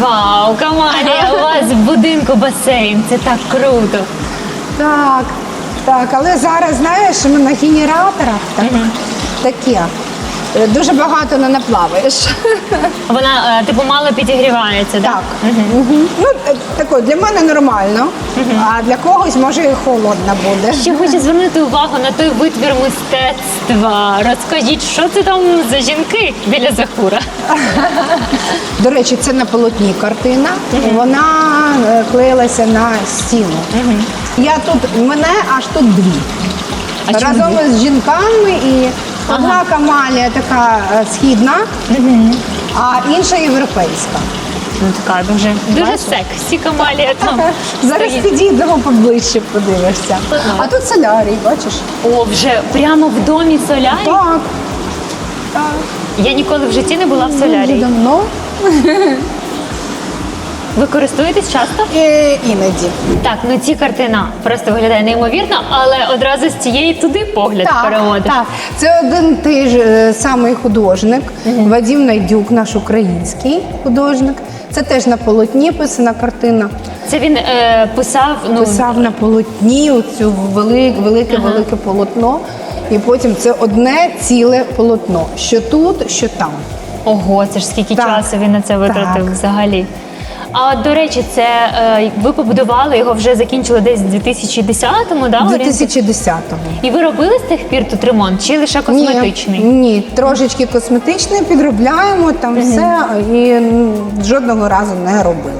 Вау, Камалія, у вас в будинку басейн. Це так круто. Так, так, але зараз, знаєш, ми на генераторах так, таке. Дуже багато не наплаваєш. Вона, е, типу, мало підігрівається, так? Так. Мгм. Ну, е, тако, для мене нормально, а для когось може і холодно буде. Ще хочу звернути увагу на той витвір мистецтва. Розкажіть, що це там за жінки біля Захура? До речі, це на полотні картина. Вона е, клеїлася на стіну. Я тут, мене аж тут дві. А чому Разом із жінками і одна камалія така е, східна, а інша європейська. Ну така дуже дуже сексі Камалія там. Зараз стоїть. підійдемо поближче, подивишся. А тут солярій, бачиш? О, вже прямо в домі солярій. Так. Так. Я ніколи в житті не була в солярії. давно. Ви користуєтесь часто? І, іноді. Так, ну ці картина просто виглядає неймовірно, але одразу з цієї туди погляд переводиш. так. Це один той ж е, самий художник, Вадим Найдюк, наш український художник. Це теж на полотні писана картина. Це він е, писав, ну Писав на полотні оцю велике, велике, велике полотно. І потім це одне ціле полотно. Що тут, що там. ого, це ж скільки Так. часу він на це витратив Так. взагалі. А до речі, це е, ви побудували його вже закінчили десь в 2010-му, да? орієнтовно? 2010-му. І ви робили з тих пір тут ремонт, чи лише косметичний? Ні, ні, трошечки косметичний, підробляємо там все і м, жодного разу не робили.